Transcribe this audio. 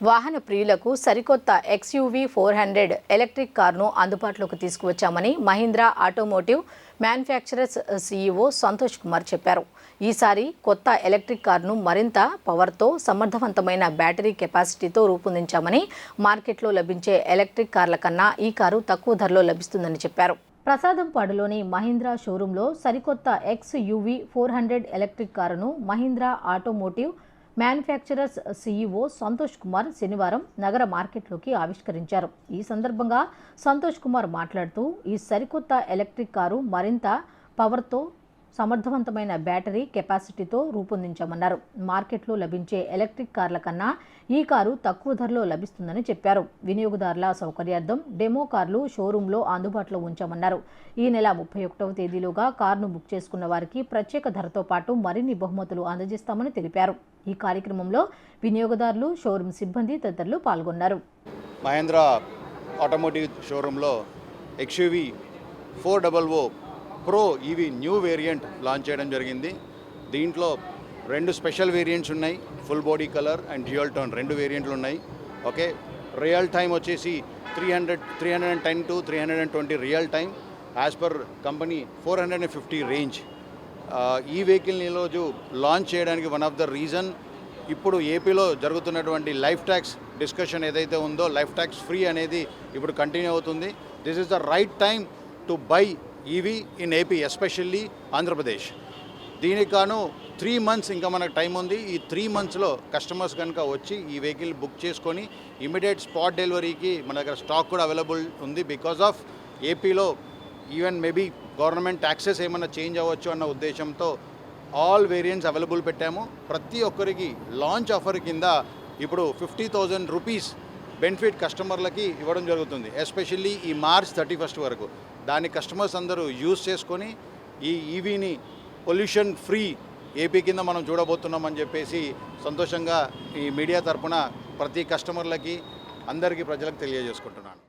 వాహన ప్రియులకు సరికొత్త ఎక్స్యూవీ ఫోర్ హండ్రెడ్ ఎలక్ట్రిక్ కార్ను అందుబాటులోకి తీసుకువచ్చామని Mahindra automotive manufacturers CEO Santosh Kumar చెప్పారు. ఈసారి కొత్త ఎలక్ట్రిక్ కార్ను మరింత పవర్తో సమర్థవంతమైన బ్యాటరీ కెపాసిటీతో రూపొందించామని మార్కెట్లో లభించే ఎలక్ట్రిక్ కార్ల కన్నా ఈ కారు తక్కువ ధరలో లభిస్తుందని చెప్పారు. ప్రసాదంపాడులోని మహీంద్రా షోరూంలో సరికొత్త X U V four hundred electric కారును Mahindra automotive manufacturers CEO Santosh Kumar శనివారం నగర మార్కెట్లోకి ఆవిష్కరించారు. ఈ సందర్భంగా సంతోష్ కుమార్ మాట్లాడుతూ ఈ సరికొత్త ఎలక్ట్రిక్ కారు మరింత పవర్తో సమర్థవంతమైన బ్యాటరీ కెపాసిటీతో రూపొందించామన్నారు. మార్కెట్లో లభించే ఎలక్ట్రిక్ కార్ల కన్నా ఈ కారు తక్కువ ధరలో లభిస్తుందని చెప్పారు. వినియోగదారుల సౌకర్యార్థం డెమో కార్లు షోరూంలో అందుబాటులో ఉంచామన్నారు. ఈ నెల ముప్పై ఒకటవ తేదీలోగా కారును బుక్ చేసుకున్న వారికి ప్రత్యేక ధరతో పాటు మరిన్ని బహుమతులు అందజేస్తామని తెలిపారు. ఈ కార్యక్రమంలో వినియోగదారులు షోరూం సిబ్బంది తదితరులు పాల్గొన్నారు. మహేంద్ర ఆటోమోటివ్ షోరూంలో XUV four double O pro EV new variant launch చేయడం జరిగింది. దీంట్లో రెండు స్పెషల్ వేరియంట్స్ ఉన్నాయి. Full body colour and dual tone రెండు వేరియంట్లు ఉన్నాయి. ఓకే? రియల్ టైం వచ్చేసి three hundred three hundred and ten to three hundred and twenty real time as per company four hundred and fifty range. ఈ వెహికల్ని ఈరోజు launch చేయడానికి one of the reason ఇప్పుడు ఏపీలో జరుగుతున్నటువంటి లైఫ్ ట్యాక్స్ డిస్కషన్ ఏదైతే ఉందో లైఫ్ ట్యాక్స్ ఫ్రీ అనేది ఇప్పుడు కంటిన్యూ అవుతుంది. This is the right time to buy EV in AP especially Andhra Pradesh. దీనికి గాను త్రీ మంత్స్ ఇంకా మనకు టైం ఉంది. ఈ త్రీ మంత్స్లో కస్టమర్స్ కనుక వచ్చి ఈ వెహికల్ బుక్ చేసుకొని ఇమీడియట్ స్పాట్ డెలివరీకి మన దగ్గర స్టాక్ కూడా అవైలబుల్ ఉంది. బికాస్ ఆఫ్ ఏపీలో ఈవెన్ మేబీ గవర్నమెంట్ ట్యాక్సెస్ ఏమైనా చేంజ్ అవ్వచ్చు అన్న ఉద్దేశంతో ఆల్ వేరియంట్స్ అవైలబుల్ పెట్టాము. ప్రతి ఒక్కరికి లాంచ్ ఆఫర్ కింద ఇప్పుడు ఫిఫ్టీ థౌజండ్ రూపీస్ బెనిఫిట్ కస్టమర్లకి ఇవ్వడం జరుగుతుంది ఎస్పెషల్లీ ఈ మార్చ్ థర్టీ ఫస్ట్ వరకు. దాన్ని కస్టమర్స్ అందరూ యూజ్ చేసుకొని ఈ ఈవీని పొల్యూషన్ ఫ్రీ ఏపీ కింద మనం చూడబోతున్నామని చెప్పేసి సంతోషంగా ఈ మీడియా తరపున ప్రతి కస్టమర్లకి అందరికీ ప్రజలకు తెలియజేసుకుంటున్నాను.